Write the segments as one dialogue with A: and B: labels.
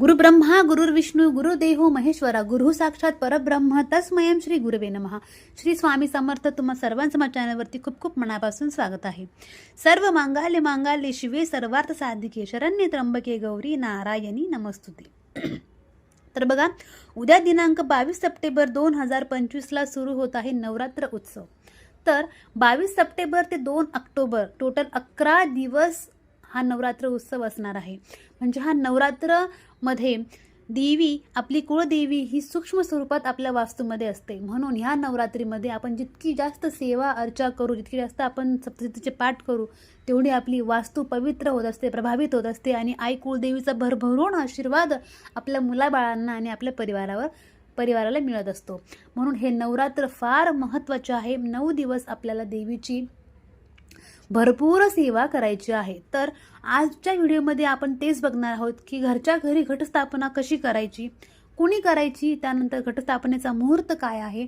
A: गुरुब्रह्मा गुरुर्विष्णू गुरुदेहो महेश्वरा गुरु साक्षात परब्रह्म तस्मयं श्री गुरुवे नमः. श्री स्वामी समर्थ तुम्हा सर्वांचं माझ्या चॅनलवरती खूप खूप मनापासून स्वागत आहे. सर्व मांगाल्य मांगाल्य शिवे सर्वार्थ साधिके शरण्य त्र्यंबके गौरी नारायणी नमस्तुते. तर बघा उद्या दिनांक बावीस सप्टेंबर दोन हजार पंचवीसला सुरू होत आहे नवरात्र उत्सव. तर बावीस सप्टेंबर ते दोन ऑक्टोबर टोटल अकरा दिवस हा नवरात्र उत्सव असणार आहे. म्हणजे हा नवरात्रमध्ये देवी आपली कुळदेवी ही सूक्ष्म स्वरूपात आपल्या वास्तूमध्ये असते. म्हणून ह्या नवरात्रीमध्ये आपण जितकी जास्त सेवा अर्चा करू जितकी जास्त आपण सप्तशतीचे पाठ करू तेवढी आपली वास्तू पवित्र होत असते प्रभावित होत असते आणि आई कुळदेवीचा भरभरून आशीर्वाद आपल्या मुलाबाळांना आणि आपल्या परिवारावर परिवाराला मिळत असतो. म्हणून हे नवरात्र फार महत्त्वाचे आहे. नऊ दिवस आपल्याला देवीची भरपूर सेवा करायची आहे. तर आजच्या व्हिडिओमध्ये आपण तेच बघणार आहोत की घरच्या घरी घटस्थापना कशी करायची कुणी करायची त्यानंतर घटस्थापनेचा मुहूर्त काय आहे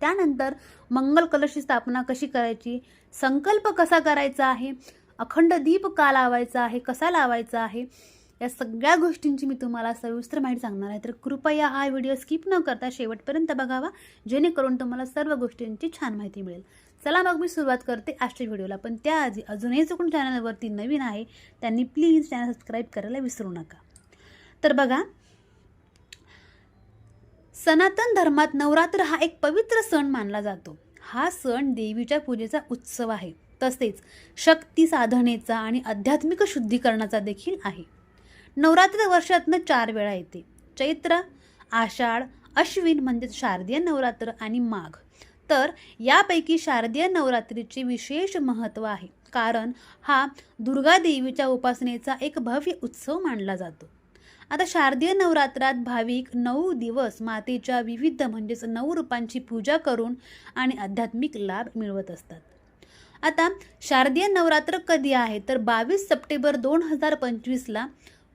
A: त्यानंतर मंगल कलशची स्थापना कशी करायची संकल्प कसा करायचा आहे अखंड दीप का लावायचा आहे कसा लावायचा आहे या सगळ्या गोष्टींची मी तुम्हाला सविस्तर माहिती सांगणार आहे. तर कृपया हा व्हिडिओ स्किप न करता शेवटपर्यंत बघावा जेणेकरून तुम्हाला सर्व गोष्टींची छान माहिती मिळेल. चला मग मी सुरुवात करते आजच्या व्हिडिओला. पण त्याआधी अजूनही जो कोण चॅनलवरती नवीन आहे त्यांनी प्लीज चॅनल सबस्क्राईब करायला विसरू नका. तर बघा सनातन धर्मात नवरात्र हा एक पवित्र सण मानला जातो. हा सण देवीच्या पूजेचा उत्सव आहे. तसेच शक्ती साधनेचा आणि आध्यात्मिक शुद्धीकरणाचा देखील आहे. नवरात्र वर्षातनं चार वेळा येते. चैत्र आषाढ अश्विन म्हणजेच शारदीय नवरात्र आणि माघ. तर यापैकी शारदीय नवरात्रीचे विशेष महत्त्व आहे. कारण हा दुर्गा देवीच्या उपासनेचा एक भव्य उत्सव मानला जातो. आता शारदीय नवरात्रात भाविक नऊ दिवस मातेच्या विविध म्हणजेच नऊ रूपांची पूजा करून आणि आध्यात्मिक लाभ मिळवत असतात. आता शारदीय नवरात्र कधी आहे? तर बावीस सप्टेंबर दोन हजार पंचवीसला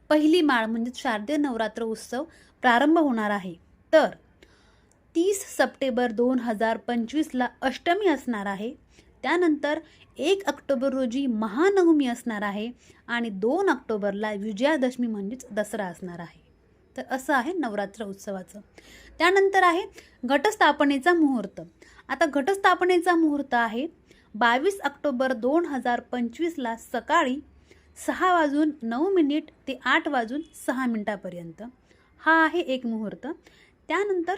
A: पहिली माळ म्हणजेच शारदीय नवरात्र उत्सव प्रारंभ होणार आहे. तर तीस सप्टेंबर दोन हजार पंचवीसला अष्टमी असणार आहे. त्यानंतर एक ऑक्टोबर रोजी महानवमी असणार आहे आणि दोन ऑक्टोबरला विजयादशमी म्हणजेच दसरा असणार आहे. तर असं आहे नवरात्र उत्सवाचं. त्यानंतर आहे घटस्थापनेचा मुहूर्त. आता घटस्थापनेचा मुहूर्त आहे बावीस ऑक्टोबर दोन हजार पंचवीसला सकाळी सहा वाजून नऊ मिनिट ते आठ वाजून सहा मिनिटापर्यंत. हा आहे एक मुहूर्त. त्यानंतर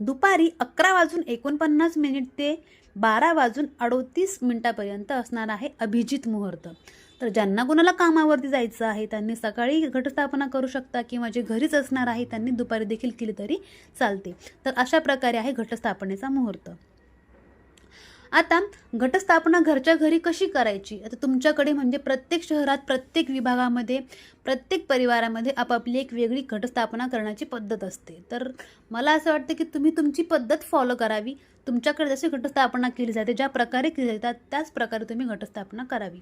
A: दुपारी अकरा वाजून एकोणपन्नास मिनिट ते बारा वाजून अडोतीस मिनिटापर्यंत असणार आहे अभिजित मुहूर्त. तर ज्यांना कोणाला कामावरती जायचं आहे त्यांनी सकाळी घटस्थापना करू शकता किंवा जे घरीच असणार आहे त्यांनी दुपारी देखील केली तरी चालते. तर अशा प्रकारे आहे घटस्थापनेचा मुहूर्त. आता घटस्थापना घरच्या घरी कशी करायची? आता तुमच्याकडे म्हणजे प्रत्येक शहरात प्रत्येक विभागामध्ये प्रत्येक परिवारामध्ये आपापली एक वेगळी घटस्थापना करण्याची पद्धत असते. तर मला असं वाटतं की तुम्ही तुमची पद्धत फॉलो करावी. तुमच्याकडे जशी घटस्थापना केली जाते ज्या प्रकारे केली जातात त्याच प्रकारे तुम्ही घटस्थापना करावी.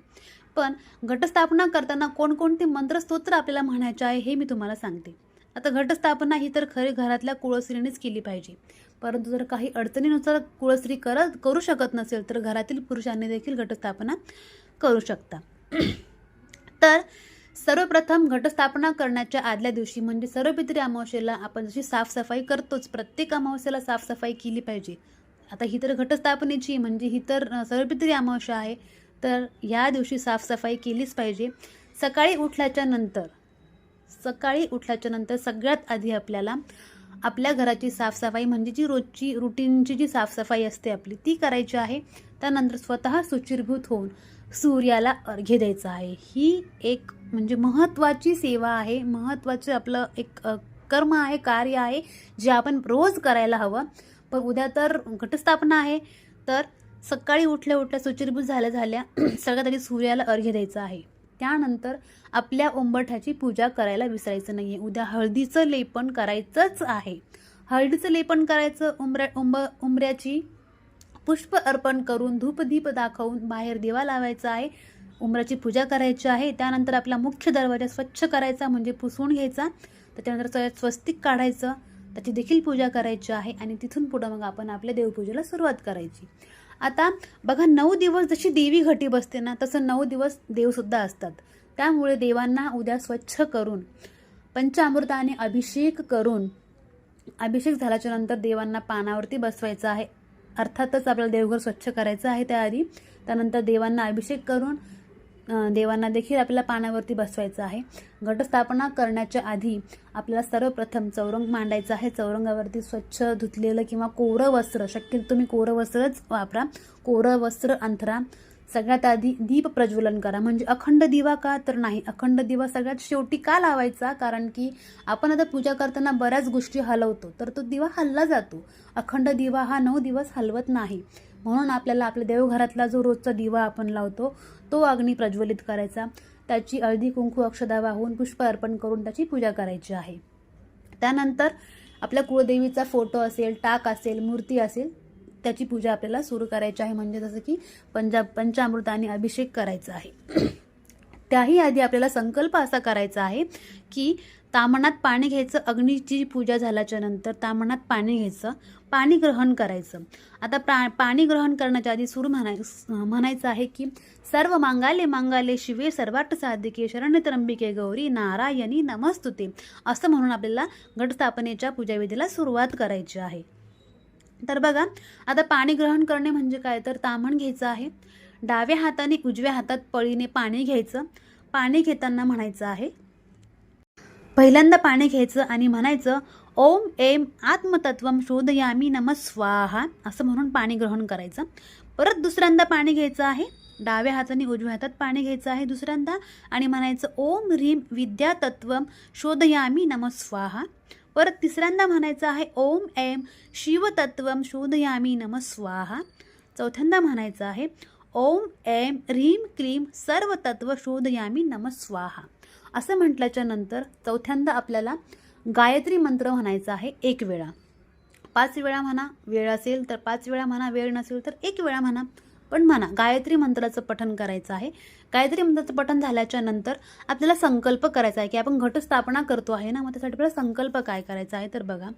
A: पण घटस्थापना करताना कोणकोणते मंत्रस्तोत्र आपल्याला म्हणायचे आहे हे मी तुम्हाला सांगते. आता घटस्थापना ही तर खरी घरातल्या कुळस्त्रीनेच केली पाहिजे. परंतु जर काही अडचणीनुसार कुळस्त्री करत करू शकत नसेल तर घरातील पुरुषांनी देखील घटस्थापना करू शकता. तर सर्वप्रथम घटस्थापना करण्याच्या आदल्या दिवशी म्हणजे सर्वपित्री अमावस्येला आपण जशी साफसफाई करतोच प्रत्येक अमावस्येला साफसफाई केली पाहिजे. आता ही तर घटस्थापनेची म्हणजे ही तर सर्वपितरी अमावस्या आहे तर या दिवशी साफसफाई केलीच पाहिजे. सकाळी उठल्याच्या नंतर सकाळी उठल्याच्या नंतर सगळ्यात आधी आपल्याला आपल्या घराची साफसफाई म्हणजे जी रोजची रुटीनची जी साफसफाई असते आपली ती करायची आहे. त्यानंतर स्वतः सुचिरभूत होऊन सूर्याला अर्घ्य द्यायचं आहे. ही एक म्हणजे महत्त्वाची सेवा आहे. महत्त्वाचं आपलं एक कर्म आहे कार्य आहे जे आपण रोज करायला हवं. पण उद्या तर घटस्थापना आहे. तर सकाळी उठल्या उठल्या सुचिरभूत झाल्या झाल्या सगळ्यात आधी सूर्याला अर्घ्य द्यायचं आहे. त्यानंतर आपल्या उंबरठ्याची पूजा करायला विसरायचं नाही आहे उद्या हळदीचं लेपन करायचंच आहे. हळदीचं लेपन करायचं उमऱ्या उंब उंबऱ्याची पुष्प अर्पण करून धूपदीप दाखवून बाहेर दिवा लावायचा आहे. उंबऱ्याची पूजा करायची आहे. त्यानंतर आपला मुख्य दरवाजा स्वच्छ करायचा म्हणजे पुसून घ्यायचा. त्याच्यानंतर स्वस्तिक काढायचं. त्याची देखील पूजा करायची आहे आणि तिथून पुढं मग आपण आपल्या देवपूजेला सुरुवात करायची. आता बघा नऊ दिवस जशी देवी घटी बसते ना तसं नऊ दिवस देवसुद्धा असतात. त्यामुळे देवांना उद्या स्वच्छ करून पंचामृताने अभिषेक करून अभिषेक झाल्याच्यानंतर देवांना पानावरती बसवायचं आहे. अर्थातच आपल्याला देवघर स्वच्छ करायचं आहे त्याआधी. त्यानंतर देवांना अभिषेक करून देवांना देखील आपल्याला पानावरती बसवायचं आहे. घटस्थापना करण्याच्या आधी आपल्याला सर्वप्रथम चौरंग मांडायचं आहे. चौरंगावरती स्वच्छ धुतलेलं किंवा कोरं वस्त्र शक्य तुम्ही कोरं वस्त्रच वापरा. कोरं वस्त्र अंथरा. सगळ्यात आधी दीप प्रज्वलन करा. म्हणजे अखंड दिवा का तर नाही. अखंड दिवा सगळ्यात शेवटी का लावायचा? कारण की आपण आता पूजा करताना बऱ्याच गोष्टी हलवतो तर तो दिवा हलला जातो. अखंड दिवा हा नऊ दिवस हलवत नाही. म्हणून आपल्याला आपल्या देवघरातला जो रोजचा दिवा आपण लावतो तो अग्नी प्रज्वलित करायचा. त्याची हळदी कुंकू अक्षदा वाहून पुष्प अर्पण करून त्याची पूजा करायची आहे. त्यानंतर आपल्या कुळदेवीचा फोटो असेल टाक असेल मूर्ती असेल त्याची पूजा आपल्याला सुरू करायची आहे. म्हणजे जसं की पंजा पंचामृताने अभिषेक करायचा आहे. त्याही आधी आपल्याला संकल्प असा करायचा आहे की तामणात पाणी घ्यायचं अग्नीची पूजा झाल्याच्यानंतर तामणात पाणी घ्यायचं. पाणी ग्रहण करायचं. आता प्रा पाणी ग्रहण करण्याच्या आधी सुरू म्हणाय म्हणायचं आहे की सर्व मांगाले मांगाले शिवे सर्वाट साधिके शरण्य त्र्यंबिके गौरी नारायणी नमस्तुते. असं म्हणून आपल्याला घटस्थापनेच्या पूजाविधीला सुरुवात करायची आहे. तर बघा आता पाणी ग्रहण करणे म्हणजे काय? तर तामण घ्यायचं आहे. डाव्या हाताने उजव्या हातात पळीने पाणी घ्यायचं. पाणी घेताना म्हणायचं आहे. पहिल्यांदा पाणी घ्यायचं आणि म्हणायचं ओम एम आत्मतत्व शोधयामी नमस्वाहा असं म्हणून पाणी ग्रहण करायचं. परत दुसऱ्यांदा पाणी घ्यायचं आहे. डाव्या हाताने उजव्या हातात पाणी घ्यायचं आहे दुसऱ्यांदा. आणि म्हणायचं ओम ह्रीम विद्यातत्व शोधयामी नमस्वाहा परत तिसऱ्यांदा म्हणायचं आहे ओम एम शिवतत्व शोधयामी नमस्वाहा चौथ्यांदा म्हणायचं आहे ओम एम ह्रीम क्लीम सर्व तत्व शोधयामी नमस्वाहा असं म्हटल्याच्या नंतर चौथ्यांदा आपल्याला गायत्री मंत्र म्हणायचा आहे एक वेळा. पाच वेळा म्हणा वेळ असेल तर पाच वेळा म्हणा वेळ नसेल तर एक वेळा म्हणा. पण म्हणा गायत्री मंत्राचं पठण करायचं आहे. गायत्री मंत्राचं पठण झाल्याच्यानंतर आपल्याला संकल्प करायचा आहे की आपण घटस्थापना करतो आहे ना मग त्यासाठी आपल्याला संकल्प काय करायचा आहे तर बघा.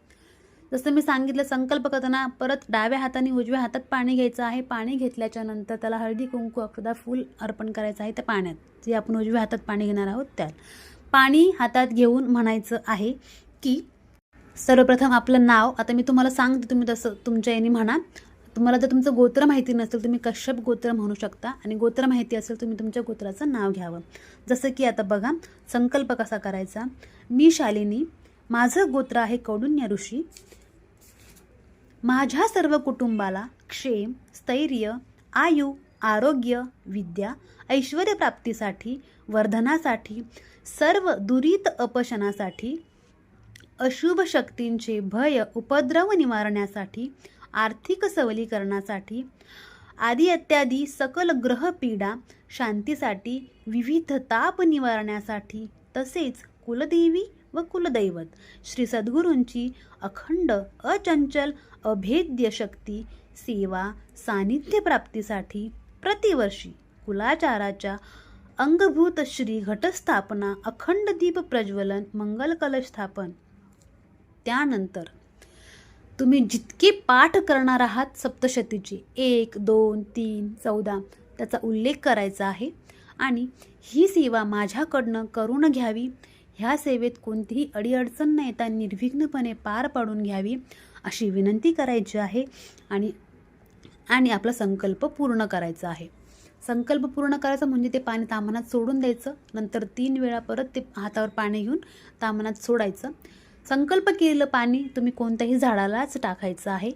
A: जसं मी सांगितलं संकल्प करताना परत डाव्या हाताने उजव्या हातात पाणी घ्यायचं आहे. पाणी घेतल्याच्या नंतर त्याला हळदी कुंकू अक्षदा फूल अर्पण करायचं आहे त्या पाण्यात. जे आपण उजव्या हातात पाणी घेणार आहोत त्यात. पाणी हातात घेऊन म्हणायचं आहे की सर्वप्रथम आपलं नाव आता मी तुम्हाला सांगते तुम्ही तसं तुमच्या याने म्हणा. तुम्हाला जर तुमचं गोत्र माहिती नसेल तुम्ही कश्यप गोत्र म्हणू शकता. आणि गोत्र माहिती असेल तुम्ही तुमच्या गोत्राचं नाव घ्यावं. जसं की आता बघा संकल्प कसा करायचा? मी शालिनी माझं गोत्र आहे कौडुन्य ऋषी. माझ्या सर्व कुटुंबाला क्षेम स्थैर्य आयु आरोग्य विद्या ऐश्वर्यप्राप्तीसाठी वर्धनासाठी सर्व दुरीत अपशनासाठी अशुभ शक्तींचे भय उपद्रव निवारण्यासाठी आर्थिक सबलीकरणासाठी आदी इत्यादी सकल ग्रहपीडा शांतीसाठी विविध ताप निवारण्यासाठी तसेच कुलदेवी व कुलदैवत. श्री सद्गुरूंची अखंड अचंचल अभेद्य शक्ती सेवा सानिध्य प्राप्तीसाठी प्रतिवर्षी कुलाचाराच्या अंगभूत श्री घटस्थापना अखंड दीप प्रज्वलन मंगल कलश स्थापन. त्यानंतर तुम्ही जितके पाठ करणार आहात सप्तशतीचे एक दोन तीन चौदा त्याचा उल्लेख करायचा आहे. आणि ही सेवा माझ्याकडनं करून घ्यावी. ह्या सेवेत कोणतीही अडीअडचण न येता निर्विघ्नपणे पार पाडून घ्यावी अशी विनंती करायची आहे. आणि आणि आपला संकल्प पूर्ण करायचा आहे. संकल्प पूर्ण करायचा म्हणजे ते पाणी तामनात सोडून द्यायचं. नंतर तीन वेळा परत ते हातावर पाणी घेऊन तामनात सोडायचं. संकल्प केलेलं पाणी तुम्ही कोणत्याही झाडालाच टाकायचं आहे.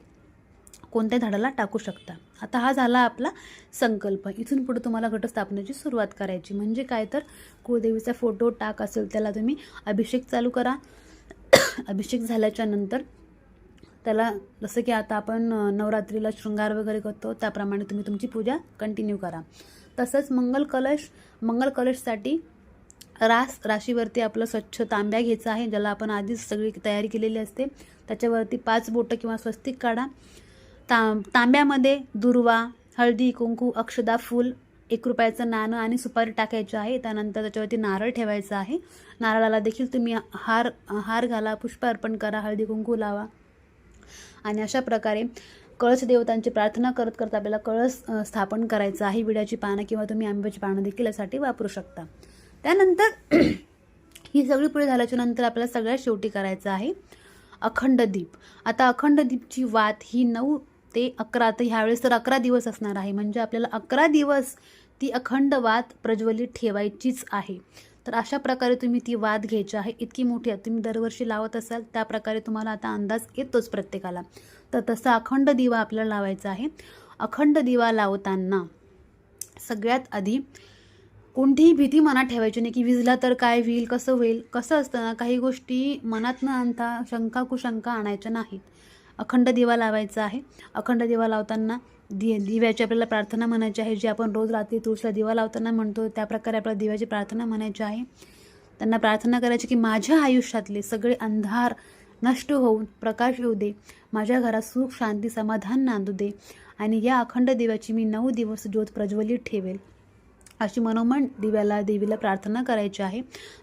A: कोणत्या झाडाला टाकू शकता. आता हा झाला आपला संकल्प. इथून पुढे तुम्हाला घटस्थापनेची सुरुवात करायची. म्हणजे काय तर कुळदेवीचा फोटो टाक असेल त्याला तुम्ही अभिषेक चालू करा. अभिषेक झाल्याच्यानंतर त्याला जसं की आता आपण नवरात्रीला शृंगार वगैरे करतो त्याप्रमाणे तुम्ही तुमची पूजा कंटिन्यू करा. तसंच मंगल कलश मंगल कलशसाठी रास राशीवरती आपलं स्वच्छ तांब्या घ्यायचा आहे ज्याला आपण आधीच सगळी तयारी केलेली असते. त्याच्यावरती पाच बोटं किंवा स्वस्तिक काढा. ता तांब्यामध्ये दुर्वा हळदी कुंकू अक्षदा फूल एक रुपयाचं नाणं आणि सुपारी टाकायचं आहे. त्यानंतर त्याच्यावरती नारळ ठेवायचा आहे. नारळाला देखील तुम्ही हार हार घाला पुष्प अर्पण करा हळदी कुंकू लावा. आणि अशा प्रकारे कळस देवतांची प्रार्थना करत करत आपल्याला कळस स्थापन करायचं आहे. विड्याची पानं किंवा तुम्ही आंब्याची पानं देखील यासाठी वापरू शकता. त्यानंतर ही सगळी पुढे झाल्याच्यानंतर आपल्याला सगळ्यात शेवटी करायचं आहे अखंड दीप. आता अखंड दीपची वात ही नऊ ते अकरा तर ह्यावेळेस तर अकरा दिवस असणार आहे. म्हणजे आपल्याला अकरा दिवस ती अखंड वात प्रज्वलित ठेवायचीच आहे. तर अशा प्रकारे तुम्ही ती वाद घ्यायची आहे. इतकी मोठी आहे. तुम्ही दरवर्षी लावत असाल त्या प्रकारे तुम्हाला आता अंदाज येतोच प्रत्येकाला. तर तसा अखंड दिवा आपल्याला लावायचा आहे. अखंड दिवा लावताना सगळ्यात आधी कोणतीही भीती मनात ठेवायची नाही की विजला तर काय होईल कसं होईल कसं असतं ना काही गोष्टी मनात न आणता शंका कुशंका आणायच्या नाहीत. अखंड दिवा लावायचा आहे. अखंड दिवा लावताना दि दिव्याची आपल्याला प्रार्थना म्हणायची आहे. जी आपण रोज रात्री तुळशीला दिवा लावताना म्हणतो त्याप्रकारे आपल्याला दिव्याची प्रार्थना म्हणायची आहे. त्यांना प्रार्थना करायची की माझ्या आयुष्यातले सगळे अंधार नष्ट होऊन प्रकाश येऊ दे. माझ्या घरात सुख शांती समाधान नांदू दे. आणि या अखंड दिव्याची मी नऊ दिवस ज्योत प्रज्वलित ठेवेल. अशी मनोमन दिव्याला देवीला प्रार्थना करायची आहे.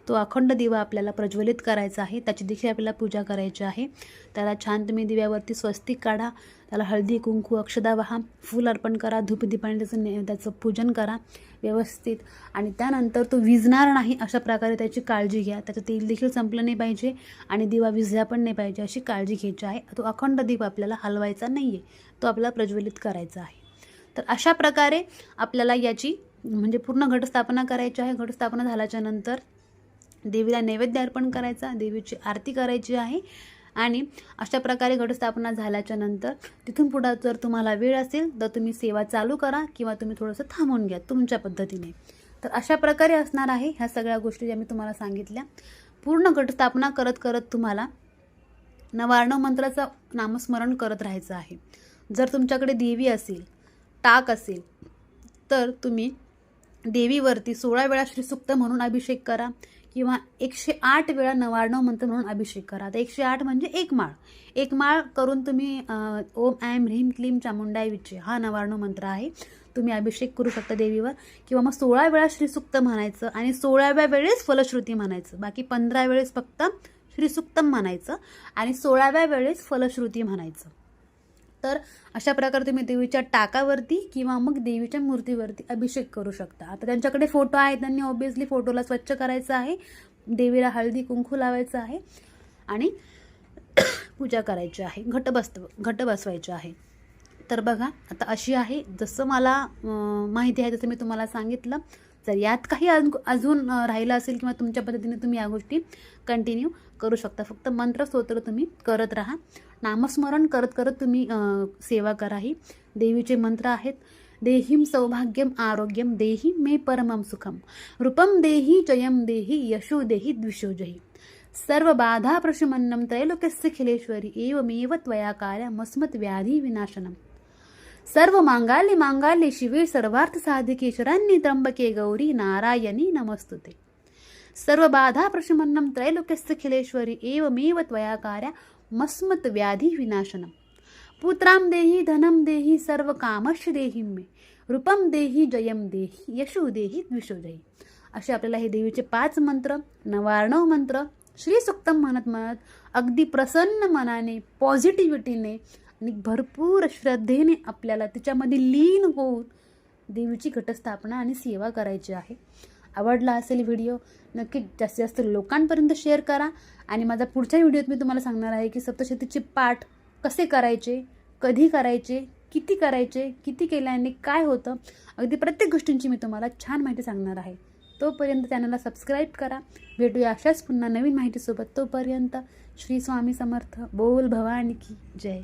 A: तो अखंड दिवा आपल्याला प्रज्वलित करायचा आहे. त्याची देखील आपल्याला पूजा करायची आहे. त्याला छान तुम्ही दिव्यावरती स्वस्तिक काढा. त्याला हळदी कुंकू अक्षदा वाहा फूल अर्पण करा. धूपदीपाने त्याचं ने त्याचं पूजन करा. व्यवस्थित. आणि त्यानंतर तो विजणार नाही अशा प्रकारे त्याची काळजी घ्या. त्याचं तेल देखील संपलं नाही पाहिजे आणि दिवा विजला पण नाही पाहिजे अशी काळजी घ्यायची आहे. तो अखंड दीप आपल्याला हलवायचा नाही आहे तो आपल्याला प्रज्वलित करायचा आहे. तर अशा प्रकारे आपल्याला याची म्हणजे पूर्ण घटस्थापना करायची आहे घटस्थापना झाल्याच्यानंतर देवीला नैवेद्य अर्पण करायचा देवीची आरती करायची आहे आणि अशा प्रकारे घटस्थापना झाल्याच्यानंतर तिथून पुढं जर तुम्हाला वेळ असेल तर तुम्ही सेवा चालू करा किंवा तुम्ही थोडंसं थांबून घ्या तुमच्या पद्धतीने. तर अशा प्रकारे असणार आहे ह्या सगळ्या गोष्टी ज्या मी तुम्हाला सांगितल्या. पूर्ण घटस्थापना करत करत तुम्हाला नवार्णव मंत्राचं नामस्मरण करत राहायचं आहे. जर तुमच्याकडे देवी असेल टाक असेल तर तुम्ही देवीवरती सोळा वेळा श्रीसुक्त म्हणून अभिषेक करा किंवा एकशे आठ वेळा नवार्णव मंत्र म्हणून अभिषेक करा. आता एकशे आठ म्हणजे एक माळ. एक माळ करून तुम्ही ओम ऐम ह्रीम क्लीम चामुंडाय विचे हा नवार्णव मंत्र आहे. तुम्ही अभिषेक करू शकता देवीवर. किंवा मग सोळा वेळा श्रीसुक्त म्हणायचं आणि सोळाव्या वेळेस फलश्रुती म्हणायचं. बाकी पंधरा वेळेस फक्त श्रीसुक्तम म्हणायचं आणि सोळाव्या वेळेस फलश्रुती म्हणायचं. तर अशा प्रकारे तुम्ही देवीच्या टाकावरती किंवा मग देवीच्या मूर्तीवरती अभिषेक करू शकता. आता त्यांच्याकडे फोटो आहे त्यांनी ऑब्विसली फोटोला स्वच्छ करायचं आहे. देवीला हळदी कुंकू लावायचं आहे आणि पूजा करायची आहे. घट बस घट बसवायचे आहे. तर बघा आता अशी आहे. जसं मला माहिती आहे तसं मी तुम्हाला सांगितलं जर यात काही अजून राहिलं असेल किंवा तुमच्या पद्धतीने तुम्ही या गोष्टी कंटिन्यू करू शकता. फक्त मंत्र स्तोत्र तुम्ही करत राहा. नामस्मरण करत करत तुम्ही सेवा करा ही. देवीचे मंत्र आहेत. देहीम सौभाग्यम आरोग्यम देही मे परमम सुखम. रूपम देही जयम देही यशो देही द्विषोजही सर्व बाधा प्रशमन्नम त्रैलोक्यस्य खिलेश्वरी एवमेव त्वया कार्यमस्मत् व्याधी विनाशनम. सर्व मांगाल्य मांगाल्य शिवे सर्वार्थ साधिके शरण्ये त्र्यंबके गौरी नारायणी नमस्तुते. सर्व बाधा प्रशमन्नम त्रैलोक्यस्थखिलेश्वरी एवमेव त्वया कार्या मस्मत व्याधी विनाशनम. पुत्रां देहि धनं देहि सर्व कामश देही मे. रूपम देहि जयम देहि यशो देहि द्विषोजयी असे आपल्याला हे देवीचे पाच मंत्र नवार्णव मंत्र श्री सुक्तम म्हणत म्हणत अगदी प्रसन्न मनाने पॉझिटिव्हिटीने आणि भरपूर श्रद्धेने आपल्याला तिच्यामध्ये लीन होऊन देवीची घटस्थापना आणि सेवा करायची आहे. आवडला असेल व्हिडिओ नक्की जास्तीत जास्त लोकांपर्यंत शेअर करा. आणि माझा पुढच्या व्हिडिओत मी तुम्हाला सांगणार आहे की सप्तशतीचे पाठ कसे करायचे कधी करायचे किती करायचे किती केल्याने काय होतं अगदी प्रत्येक गोष्टींची मी तुम्हाला छान माहिती सांगणार आहे. तोपर्यंत चॅनलला सबस्क्राईब करा. भेटूया अशाच पुन्हा नवीन माहितीसोबत. तोपर्यंत श्री स्वामी समर्थ. बोल भवानी की जय.